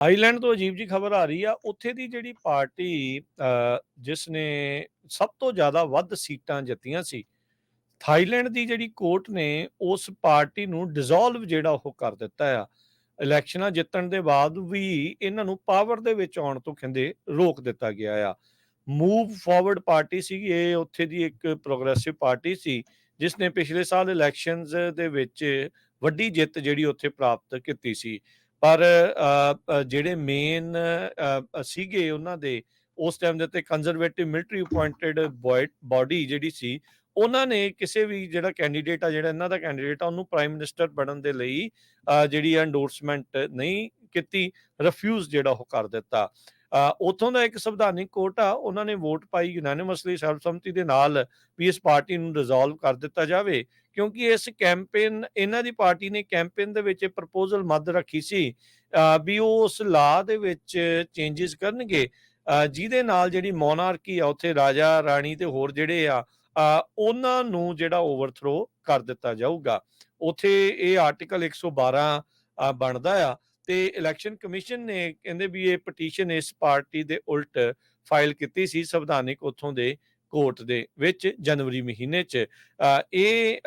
Island ਤੋਂ ਅਜੀਬ ਜੀ ਖਬਰ ਆ ਰਹੀ ਆ ਉੱਥੇ ਦੀ ਜਿਹੜੀ ਪਾਰਟੀ ਅ, ਜਿਸ ਨੇ ਸਭ ਤੋਂ ਜ਼ਿਆਦਾ ਵੱਧ ਸੀਟਾਂ ਜਿੱਤੀਆਂ ਸੀ ਥਾਈਲੈਂਡ ਦੀ ਜਿਹੜੀ ਕੋਰਟ ਨੇ ਉਸ ਪਾਰਟੀ ਨੂੰ ਡਿਸੋਲਵ ਜਿਹੜਾ ਉਹ ਕਰ ਦਿੱਤਾ ਆ ਇਲੈਕਸ਼ਨਾਂ ਜਿੱਤਣ ਦੇ ਬਾਅਦ ਵੀ ਇਹਨਾਂ ਨੂੰ ਪਾਵਰ ਦੇ ਵਿੱਚ ਆਉਣ ਤੋਂ ਕਹਿੰਦੇ ਰੋਕ ਦਿੱਤਾ ਗਿਆ ਆ। ਮੂਵ ਫਾਰਵਰਡ ਪਾਰਟੀ ਸੀ ਇਹ ਉੱਥੇ ਦੀ ਇੱਕ ਪ੍ਰੋਗਰੈਸਿਵ ਪਾਰਟੀ ਸੀ ਜਿਸ ਨੇ ਪਿਛਲੇ ਸਾਲ ਇਲੈਕਸ਼ਨਸ ਦੇ ਵਿੱਚ ਵੱਡੀ ਜਿੱਤ ਜਿਹੜੀ ਉੱਥੇ ਪ੍ਰਾਪਤ ਕੀਤੀ ਸੀ। ਪਰ ਜਿਹੜੇ ਮੇਨ ਸੀਗੇ ਉਹਨਾਂ ਦੇ, ਉਸ ਟਾਈਮ ਦੇ ਉੱਤੇ ਕੰਜ਼ਰਵੇਟਿਵ ਮਿਲਟਰੀ ਅਪਾਇੰਟਡ ਬਾਡੀ ਜਿਹੜੀ ਸੀ, ਉਹਨਾਂ ਨੇ ਕਿਸੇ ਵੀ ਜਿਹੜਾ ਕੈਂਡੀਡੇਟ ਆ, ਜਿਹੜਾ ਇਹਨਾਂ ਦਾ ਕੈਂਡੀਡੇਟ ਆ, ਉਹਨੂੰ ਪ੍ਰਾਈਮ ਮਿਨਿਸਟਰ ਬਣਨ ਦੇ ਲਈ ਜਿਹੜੀ ਐਂਡੋਰਸਮੈਂਟ ਨਹੀਂ ਕੀਤੀ ਰਿਫਿਊਜ਼ ਜਿਹੜਾ ਉਹ ਕਰ ਦਿੱਤਾ। ਉੱਥੋਂ ਦਾ ਇੱਕ ਸੰਵਿਧਾਨਿਕ ਕੋਰਟ ਆ ਉਹਨਾਂ ਨੇ ਵੋਟ ਪਾਈ ਯੂਨੈਨਿਮਸਲੀ ਸਰਬਸੰਮਤੀ ਦੇ ਨਾਲ ਵੀ ਇਸ ਪਾਰਟੀ ਨੂੰ ਰਿਜ਼ੋਲਵ ਕਰ ਦਿੱਤਾ ਜਾਵੇ ਕਿਉਂਕਿ ਇਸ ਕੈਂਪੇਨ ਇਹਨਾਂ ਦੀ ਪਾਰਟੀ ਨੇ ਕੈਂਪੇਨ ਦੇ ਵਿੱਚ ਪ੍ਰਪੋਜ਼ਲ ਮੱਦ ਰੱਖੀ ਸੀ ਵੀ ਉਹ ਉਸ ਲਾ ਦੇ ਵਿੱਚ ਚੇਂਜਸ ਕਰਨਗੇ ਜਿਹਦੇ ਨਾਲ ਜਿਹੜੀ ਮੋਨਾਰਕੀ ਆ ਉੱਥੇ ਰਾਜਾ ਰਾਣੀ ਤੇ ਹੋਰ ਜਿਹੜੇ ਆ ਉਹਨਾਂ ਨੂੰ ਜਿਹੜਾ ਓਵਰਥਰੋ ਕਰ ਦਿੱਤਾ ਜਾਊਗਾ। ਉਥੇ ਇਹ ਆਰਟੀਕਲ 112 ਅ, ਬਣਦਾ ਆ। ਤੇ ਇਲੈਕਸ਼ਨ ਕਮਿਸ਼ਨ ਨੇ ਕਹਿੰਦੇ ਵੀ ਇਹ ਪਟੀਸ਼ਨ ਇਸ ਪਾਰਟੀ ਦੇ ਉਲਟ ਫਾਈਲ ਕੀਤੀ ਸੀ ਸੰਵਿਧਾਨਿਕ ਉਥੋਂ ਦੇ ਕੋਰਟ ਦੇ ਵਿੱਚ ਜਨਵਰੀ ਮਹੀਨੇ 'ਚ। ਇਹ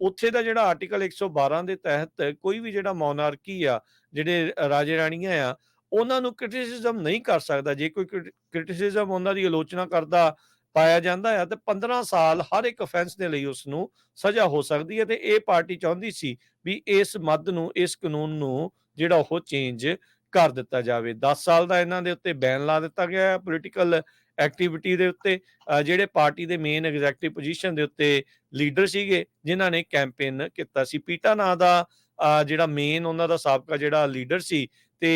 ਉੱਥੇ ਦਾ ਜਿਹੜਾ ਆਰਟੀਕਲ 112 ਦੇ ਤਹਿਤ ਕੋਈ ਵੀ ਜਿਹੜਾ ਮੋਨਾਰਕੀ ਆ, ਜਿਹੜੇ ਰਾਜੇ ਰਾਣੀਆਂ ਆ, ਉਹਨਾਂ ਨੂੰ ਕ੍ਰਿਟਿਸਿਜ਼ਮ ਨਹੀਂ ਕਰ ਸਕਦਾ। ਜੇ ਕੋਈ ਕ੍ਰਿਟਿਸਿਜ਼ਮ ਉਹਨਾਂ ਦੀ ਆਲੋਚਨਾ ਕਰਦਾ, ਪਾਇਆ ਜਾਂਦਾ ਆ, ਤੇ 15 ਸਾਲ ਹਰ ਇੱਕ ਅਫੈਂਸ ਦੇ ਲਈ ਉਸ ਨੂੰ ਸਜ਼ਾ ਹੋ ਸਕਦੀ ਹੈ ਤੇ ਇਹ ਪਾਰਟੀ ਚਾਹੁੰਦੀ ਸੀ ਵੀ ਇਸ ਮੱਦ ਨੂੰ, ਇਸ ਕਾਨੂੰਨ ਨੂੰ ਜਿਹੜਾ ਉਹ ਚੇਂਜ ਕਰ ਦਿੱਤਾ ਜਾਵੇ। 10 ਸਾਲ ਦਾ ਇਹਨਾਂ ਦੇ ਉੱਤੇ ਬੈਨ ਲਾ ਦਿੱਤਾ ਗਿਆ ਹੈ ਪੋਲੀਟੀਕਲ ਐਕਟੀਵਿਟੀ ਦੇ ਉੱਤੇ। ਜਿਹੜੇ ਪਾਰਟੀ ਦੇ ਮੇਨ ਐਗਜ਼ੈਕਟਿਵ ਪੋਜੀਸ਼ਨ ਦੇ ਉੱਤੇ ਲੀਡਰ ਸੀਗੇ, ਜਿਨ੍ਹਾਂ ਨੇ ਕੈਂਪੇਨ ਕੀਤਾ ਸੀ। ਪੀਟਾ ਨਾਂ ਦਾ ਜਿਹੜਾ ਮੇਨ ਉਹਨਾਂ ਦਾ ਸਾਬਕਾ ਜਿਹੜਾ ਲੀਡਰ ਸੀ ਤੇ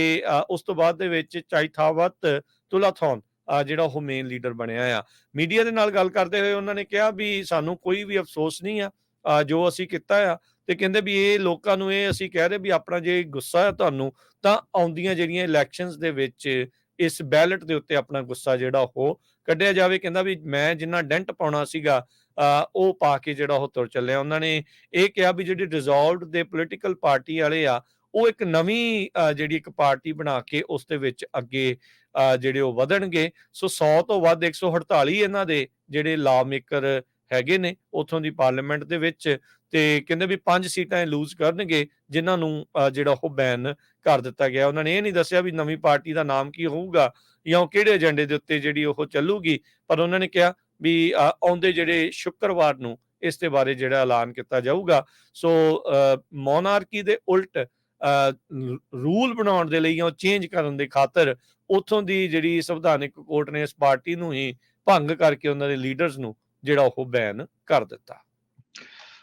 ਉਸ ਤੋਂ ਬਾਅਦ ਦੇ ਵਿੱਚ ਚਾਈਥਾਵਤ ਤੁਲਾਥੌਨ ਜਿਹੜਾ ਉਹ ਮੇਨ ਲੀਡਰ ਬਣਿਆ ਆ। ਮੀਡੀਆ ਦੇ ਨਾਲ ਗੱਲ ਕਰਦੇ ਹੋਏ ਉਹਨਾਂ ਨੇ ਕਿਹਾ ਵੀ ਸਾਨੂੰ ਕੋਈ ਵੀ ਅਫਸੋਸ ਨਹੀਂ ਆ। ਜੋ ਅਸੀਂ ਕੀਤਾ ਆ, ਤੇ ਕਹਿੰਦੇ ਵੀ ਇਹ ਲੋਕਾਂ ਨੂੰ ਇਹ ਅਸੀਂ ਕਹਿ ਰਹੇ ਵੀ ਆਪਣਾ ਜੇ ਗੁੱਸਾ ਹੈ ਤੁਹਾਨੂੰ, ਤਾਂ ਆਉਂਦੀਆਂ ਜਿਹੜੀਆਂ ਇਲੈਕਸ਼ਨਸ ਦੇ ਵਿੱਚ ਇਸ ਬੈਲਟ ਦੇ ਉੱਤੇ ਆਪਣਾ ਗੁੱਸਾ ਜਿਹੜਾ ਉਹ ਕੱਢਿਆ ਜਾਵੇ। ਕਹਿੰਦਾ ਵੀ ਮੈਂ ਜਿੰਨਾ ਡੈਂਟ ਪਾਉਣਾ ਸੀਗਾ ਉਹ ਪਾ ਕੇ ਜਿਹੜਾ ਉਹ ਤੁਰ ਚੱਲਿਆ। ਉਹਨਾਂ ਨੇ ਇਹ ਕਿਹਾ ਵੀ ਜਿਹੜੀ ਡਿਸੋਲਵਡ ਦੇ ਪੋਲੀਟੀਕਲ ਪਾਰਟੀ ਵਾਲੇ ਆ, ਉਹ ਇੱਕ ਨਵੀਂ ਜਿਹੜੀ ਇੱਕ ਪਾਰਟੀ ਬਣਾ ਕੇ ਉਸ ਦੇ ਵਿੱਚ ਅੱਗੇ ਜਿਹੜੇ ਉਹ ਵਧਣਗੇ। ਸੋ 100 ਤੋਂ ਵੱਧ 148 ਇਹਨਾਂ ਦੇ ਜਿਹੜੇ ਲਾ ਮੇਕਰ ਹੈਗੇ ਨੇ ਉਥੋਂ ਦੀ ਪਾਰਲੀਮੈਂਟ ਦੇ ਵਿੱਚ ਤੇ ਕਹਿੰਦੇ ਵੀ ਪੰਜ ਸੀਟਾਂ ਇਹ ਲੂਜ਼ ਕਰਨਗੇ, ਜਿਨ੍ਹਾਂ ਨੂੰ ਜਿਹੜਾ ਉਹ ਬੈਨ ਕਰ ਦਿੱਤਾ ਗਿਆ। ਉਹਨਾਂ ਨੇ ਇਹ ਨਹੀਂ ਦੱਸਿਆ ਵੀ ਨਵੀਂ ਪਾਰਟੀ ਦਾ ਨਾਮ ਕੀ ਹੋਊਗਾ ਜਾਂ ਉਹ ਕਿਹੜੇ ਏਜੰਡੇ ਦੇ ਉੱਤੇ ਜਿਹੜੀ ਉਹ ਚੱਲੂਗੀ, ਪਰ ਉਹਨਾਂ ਨੇ ਕਿਹਾ ਵੀ ਆਉਂਦੇ ਜਿਹੜੇ ਸ਼ੁੱਕਰਵਾਰ ਨੂੰ ਇਸ ਦੇ ਬਾਰੇ ਜਿਹੜਾ ਐਲਾਨ ਕੀਤਾ ਜਾਊਗਾ। ਸੋ ਮੋਨਾਰਕੀ ਦੇ ਉਲਟ ਰੂਲ ਬਣਾਉਣ ਦੇ ਲਈ ਜਾਂ ਚੇਂਜ ਕਰਨ ਦੇ ਖਾਤਰ ਉਥੋਂ ਦੀ ਜਿਹੜੀ ਸੰਵਿਧਾਨਿਕ ਕੋਰਟ ਨੇ ਇਸ ਪਾਰਟੀ ਨੂੰ ਹੀ ਭੰਗ ਕਰਕੇ ਉਹਨਾਂ ਦੇ ਲੀਡਰਸ ਨੂੰ ਜਿਹੜਾ ਉਹ ਬੈਨ ਕਰ ਦਿੱਤਾ।